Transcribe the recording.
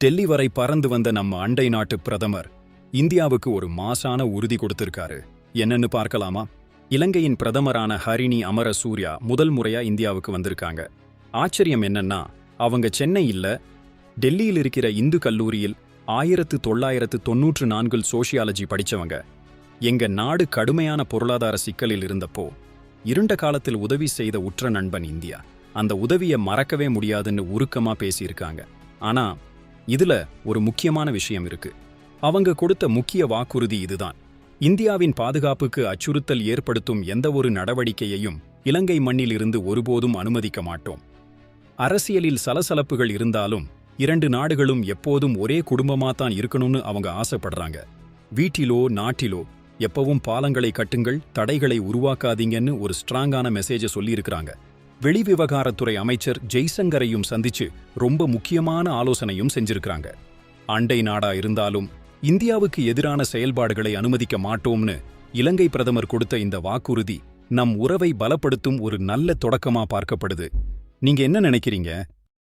டெல்லி வரை பறந்து வந்த நம்ம அண்டை நாட்டு பிரதமர் இந்தியாவுக்கு ஒரு மாசான உறுதி கொடுத்திருக்காரு. என்னன்னு பார்க்கலாமா? இலங்கையின் பிரதமரான ஹரிணி அமர சூர்யா முதல் முறையா இந்தியாவுக்கு வந்திருக்காங்க. ஆச்சரியம் என்னன்னா அவங்க சென்னையில் டெல்லியில் இருக்கிற இந்து கல்லூரியில் ஆயிரத்து தொள்ளாயிரத்து தொன்னூற்று நான்கில் சோஷியாலஜி படிச்சவங்க. எங்க நாடு கடுமையான பொருளாதார சிக்கலில் இருந்தப்போ இருண்ட காலத்தில் உதவி செய்த உற்ற நண்பன் இந்தியா. அந்த உதவியை மறக்கவே முடியாதுன்னு உருக்கமா பேசியிருக்காங்க. ஆனா இதுல ஒரு முக்கியமான விஷயம் இருக்கு. அவங்க கொடுத்த முக்கிய வாக்குறுதி இதுதான். இந்தியாவின் பாதுகாப்புக்கு அச்சுறுத்தல் ஏற்படுத்தும் எந்த ஒரு நடவடிக்கையையும் இலங்கை மண்ணில் இருந்து ஒருபோதும் அனுமதிக்க மாட்டோம். அரசியலில் சலசலப்புகள் இருந்தாலும் இரண்டு நாடுகளும் எப்போதும் ஒரே குடும்பமாத்தான் இருக்கணும்னு அவங்க ஆசைப்படுறாங்க. வீட்டிலோ நாட்டிலோ எப்பவும் பாலங்களை கட்டுங்கள் தடைகளை உருவாக்காதீங்கன்னு ஒரு ஸ்ட்ராங்கான மெசேஜை சொல்லியிருக்கிறாங்க. வெளிவிவகாரத்துறை அமைச்சர் ஜெய்சங்கரையும் சந்திச்சு ரொம்ப முக்கியமான ஆலோசனையும் செஞ்சிருக்கிறாங்க. அண்டை நாடா இருந்தாலும் இந்தியாவுக்கு எதிரான செயல்பாடுகளை அனுமதிக்க மாட்டோம்னு இலங்கை பிரதமர் கொடுத்த இந்த வாக்குறுதி நம் உறவை பலப்படுத்தும் ஒரு நல்ல தொடக்கமா பார்க்கப்படுது. நீங்க என்ன நினைக்கிறீங்க?